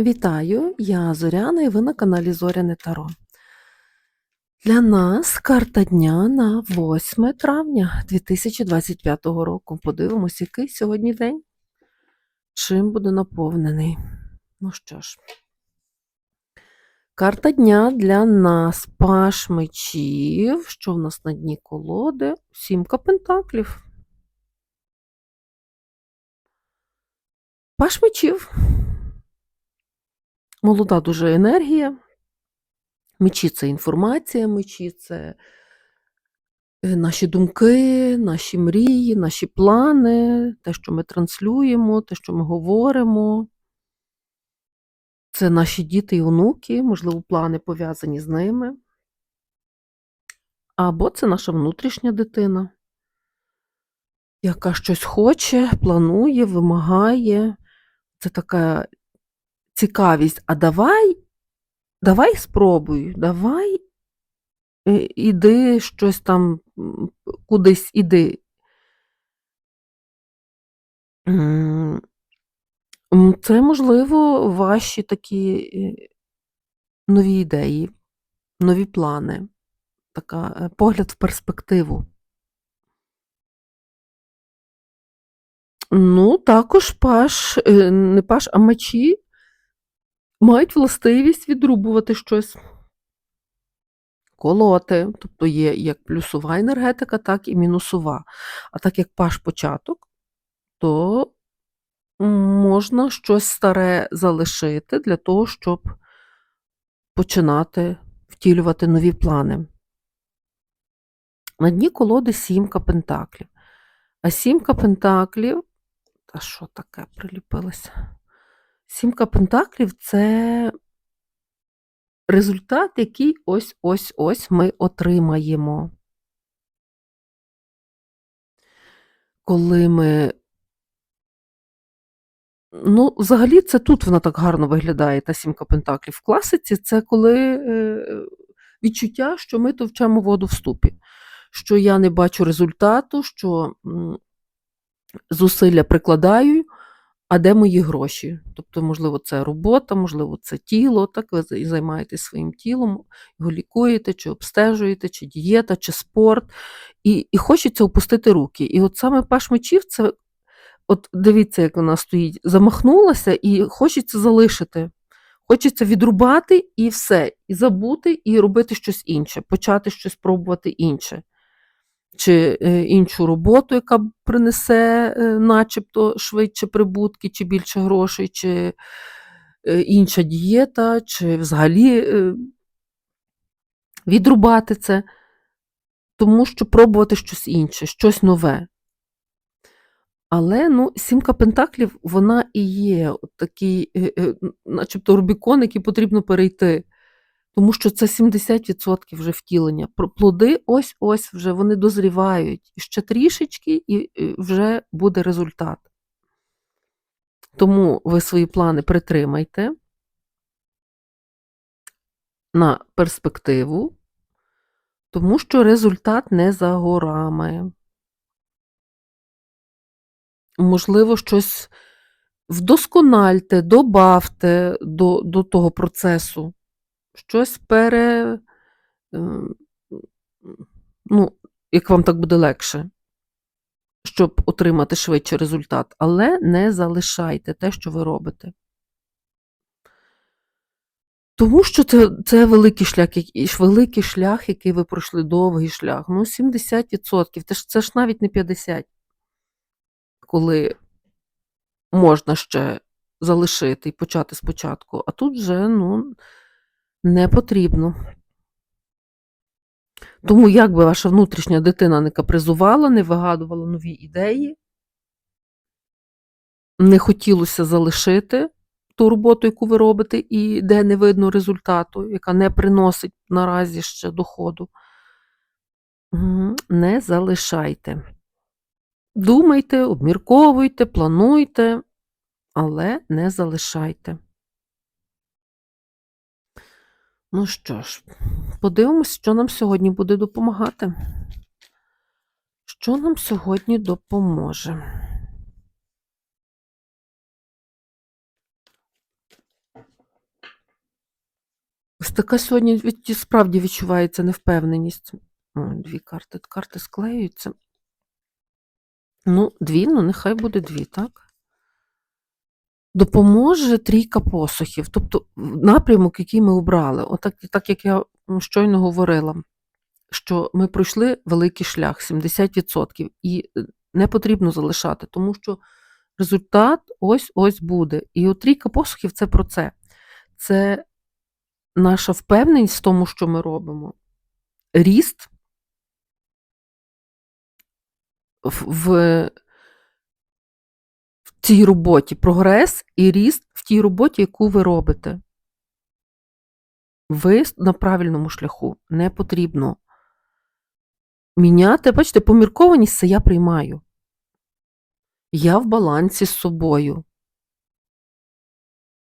Вітаю, я Зоряна і ви на каналі Зоряне Таро. Для нас карта дня на 8 травня 2025 року. Подивимось, який сьогодні день, чим буде наповнений. Ну що ж, карта дня для нас паш мечів. Що в нас на дні колоди? Сімка пентаклів. Паш мечів. Молода дуже енергія. Мечі це інформація, мечі це е, наші думки, наші мрії, наші плани, те, що ми транслюємо, те, що ми говоримо. Це наші діти і онуки, можливо, плани пов'язані з ними. Або це наша внутрішня дитина, яка щось хоче, планує, вимагає. Це така цікавість, а давай, давай спробуй, давай е, іди щось там кудись іди. Це, можливо, ваші такі е, нові ідеї, нові плани, така е, погляд в перспективу. Ну, також паш, не паш, а мечі мають властивість відрубувати щось, колоти. Тобто є як плюсова енергетика, так і мінусова. А так як паш початок, то можна щось старе залишити для того, щоб починати втілювати нові плани. На дні колоди сімка пентаклів. А сімка пентаклів, та що таке приліпилося? Сімка пентаклів це результат, який ось-ось-ось ми отримаємо. Коли ми. Ну, взагалі, це тут вона так гарно виглядає, та сімка пентаклів. В класиці це коли е, відчуття, що ми товчемо воду в ступі, що я не бачу результату, що зусилля прикладаю, а де мої гроші? Тобто, можливо, це робота, можливо, це тіло, так ви займаєтесь своїм тілом, його лікуєте, чи обстежуєте, чи дієта, чи спорт, і, і хочеться опустити руки. І от саме паш мечів це, от дивіться, як вона стоїть, замахнулася, і хочеться залишити. Хочеться відрубати і все, і забути, і робити щось інше, почати щось пробувати інше чи е, іншу роботу, яка принесе е, начебто швидше прибутки, чи більше грошей, чи е, інша дієта, чи взагалі відрубати це, тому що пробувати щось інше, щось нове. Але ну, сімка пентаклів, вона і є такий, начебто, Рубікон, який потрібно перейти. Тому що це 70% вже втілення. Плоди ось-ось вже вони дозрівають. Ще трішечки, і вже буде результат. Тому ви свої плани притримайте на перспективу, тому що результат не за горами. Можливо, щось вдоскональте, добавте до, до того процесу щось пере. ем, Ну, як вам так буде легше, щоб отримати швидше результат, але не залишайте те, що ви робите. Тому що це, це великий шлях, великий шлях, який ви пройшли, довгий шлях. Ну, 70%. Це ж, це ж навіть не 50%, коли можна ще залишити і почати спочатку. А тут вже, ну, не потрібно. Тому як би ваша внутрішня дитина не капризувала, не вигадувала нові ідеї, не хотілося залишити ту роботу, яку ви робите, і де не видно результату, яка не приносить наразі ще доходу, не залишайте. Думайте, обмірковуйте, плануйте, але не залишайте. Ну що ж, подивимось, що нам сьогодні буде допомагати. Що нам сьогодні допоможе? Ось така сьогодні від- справді відчувається невпевненість. Дві карти. Карти склеюються. Ну, дві, ну нехай буде дві, так? Допоможе трійка посухів, тобто напрямок, який ми обрали. Отак, так як я щойно говорила, що ми пройшли великий шлях 70%, і е, не потрібно залишати, тому що результат ось ось буде. І от трійка посухів це про це. Це наша впевненість в тому, що ми робимо, ріст в цій роботі, прогрес і ріст в тій роботі, яку ви робите. Ви на правильному шляху не потрібно міняти. Бачите, поміркованість це я приймаю. Я в балансі з собою.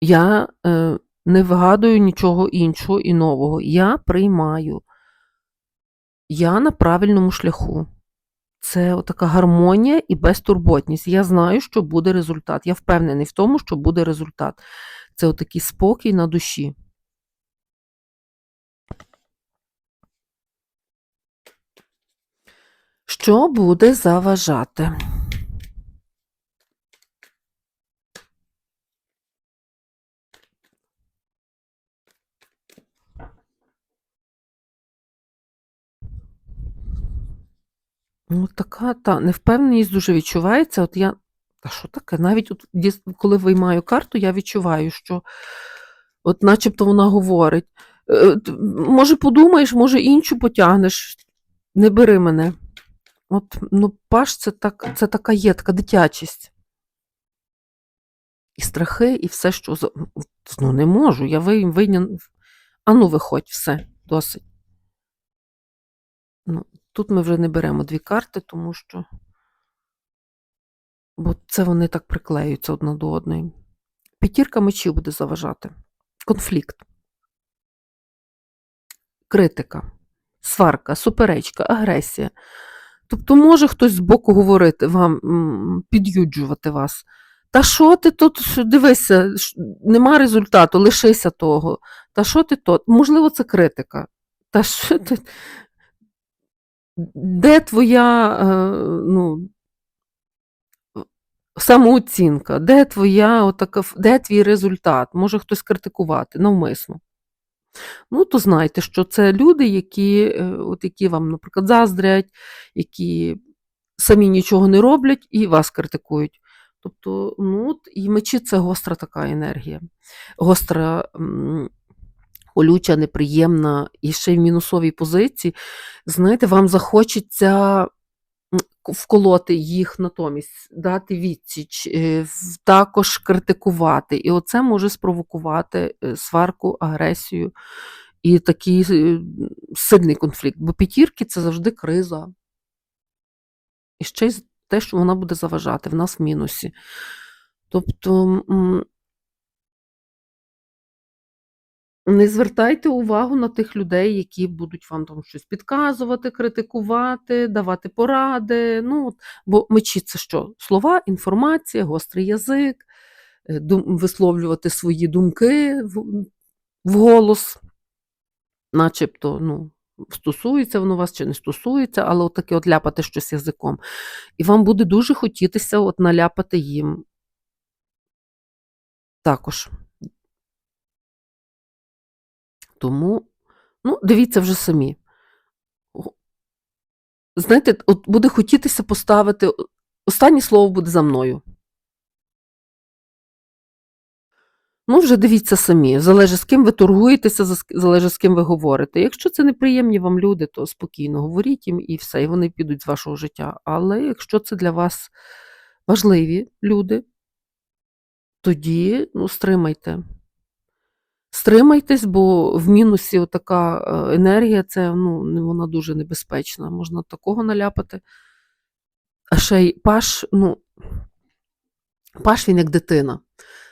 Я е, не вигадую нічого іншого і нового. Я приймаю. Я на правильному шляху. Це така гармонія і безтурботність. Я знаю, що буде результат. Я впевнений в тому, що буде результат. Це отакий спокій на душі. Що буде заважати? Ну, така та невпевненість дуже відчувається. От я. Та що таке? Навіть от, коли виймаю карту, я відчуваю, що от начебто вона говорить. е, Може, подумаєш, може, іншу потягнеш. Не бери мене. От, ну, паш це, так, це така є, така дитячість. І страхи, і все, що. Ну, не можу, я ви- винен. Ану, виходь, все, досить. Ну, тут ми вже не беремо дві карти, тому що. Бо це вони так приклеюються одна до одної. П'ятірка мечів буде заважати. Конфлікт. Критика, сварка, суперечка, агресія. Тобто може хтось збоку говорити вам, під'юджувати вас. Та що ти тут, дивися, нема результату, лишися того. Та що ти тут? Можливо, це критика. Та що ти? Де твоя е, ну, самооцінка? Де твоя отака, де твій результат? Може хтось критикувати навмисно. Ну, то знайте, що це люди, які, е, от які вам, наприклад, заздрять, які самі нічого не роблять і вас критикують. Тобто, ну, і мечі це гостра така енергія. Гостра, м, колюча, неприємна, і ще й в мінусовій позиції. Знаєте, вам захочеться вколоти їх натомість, дати відсіч, е, також критикувати. І оце може спровокувати е, сварку, агресію і такий е, сильний конфлікт. Бо п'ятірки це завжди криза. І ще й те, що вона буде заважати в нас в мінусі. Тобто. Не звертайте увагу на тих людей, які будуть вам там щось підказувати, критикувати, давати поради. Ну, от, бо мечі це що? Слова, інформація, гострий язик, е, висловлювати свої думки вголос, начебто, ну, стосується воно вас чи не стосується, але от таке от ляпати щось язиком. І вам буде дуже хотітися от наляпати їм також. Тому, ну, дивіться вже самі. Знаєте, от буде хотітися поставити, останнє слово буде за мною. Ну, вже дивіться самі, залежить з ким ви торгуєтеся, залежить з ким ви говорите. Якщо це неприємні вам люди, то спокійно говоріть їм і все, і вони підуть з вашого життя. Але якщо це для вас важливі люди, тоді ну, стримайте. Стримайтесь, бо в мінусі така е, енергія, це ну, вона дуже небезпечна. Можна такого наляпати. А ще й паш, ну, паш він як дитина.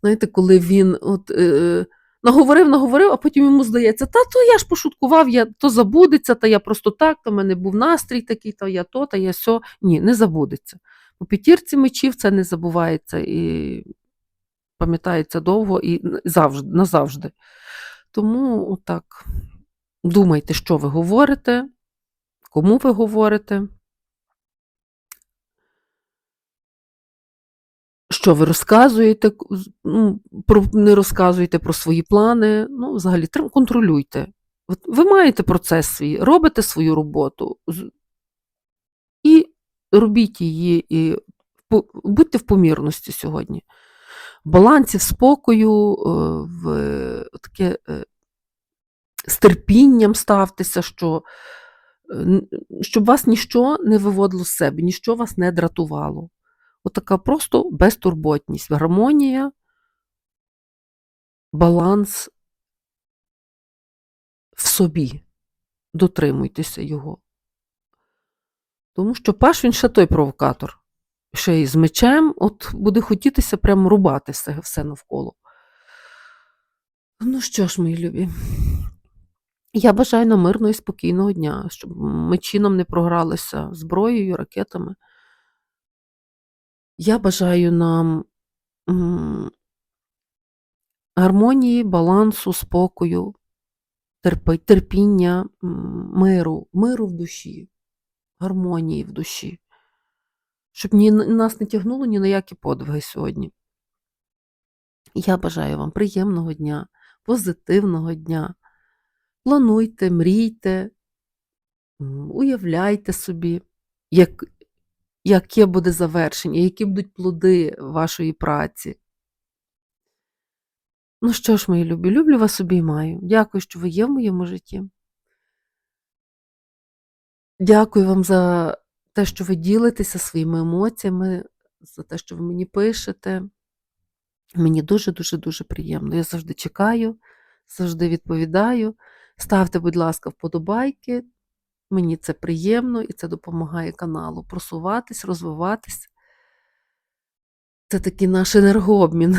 Знаєте, коли він от, е, наговорив, наговорив, а потім йому здається, та то я ж пошуткував, я, то забудеться, та я просто так, то в мене був настрій такий, та я то, та я сьо. Ні, не забудеться. У п'ятірці мечів це не забувається і пам'ятається довго і завжди, назавжди. Тому отак думайте, що ви говорите, кому ви говорите. Що ви розказуєте, ну, про, не розказуєте про свої плани, ну, взагалі, контролюйте. Ви маєте процес свій, робите свою роботу і робіть її, і будьте в помірності сьогодні. В балансі, спокою, е, в таке е, з терпінням ставтеся, що, е, щоб вас ніщо не виводило з себе, ніщо вас не дратувало. Отака просто безтурботність, гармонія, баланс в собі. Дотримуйтеся його. Тому що Паш він ще той провокатор. Ще й з мечем, от буде хотітися прямо рубати все, все навколо. Ну що ж, мої любі, я бажаю нам мирного і спокійного дня, щоб мечі нам не програлися зброєю, ракетами. Я бажаю нам гармонії, балансу, спокою, терпіння, миру, миру в душі, гармонії в душі. Щоб ні, нас не тягнуло ні на які подвиги сьогодні. Я бажаю вам приємного дня, позитивного дня. Плануйте, мрійте, уявляйте собі, як, яке буде завершення, які будуть плоди вашої праці. Ну що ж, мої любі, люблю вас обіймаю. Дякую, що ви є в моєму житті. Дякую вам за те, що ви ділитеся своїми емоціями, за те, що ви мені пишете. Мені дуже-дуже дуже приємно. Я завжди чекаю, завжди відповідаю. Ставте, будь ласка, вподобайки. Мені це приємно і це допомагає каналу просуватись, розвиватись. Це такий наш енергообмін.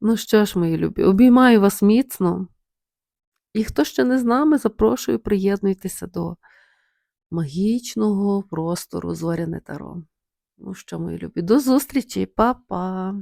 Ну що ж, мої любі, обіймаю вас міцно. І хто ще не з нами, запрошую, приєднуйтеся до магічного простору Зоряне Таро. Ну що, мої любі, до зустрічі, па-па!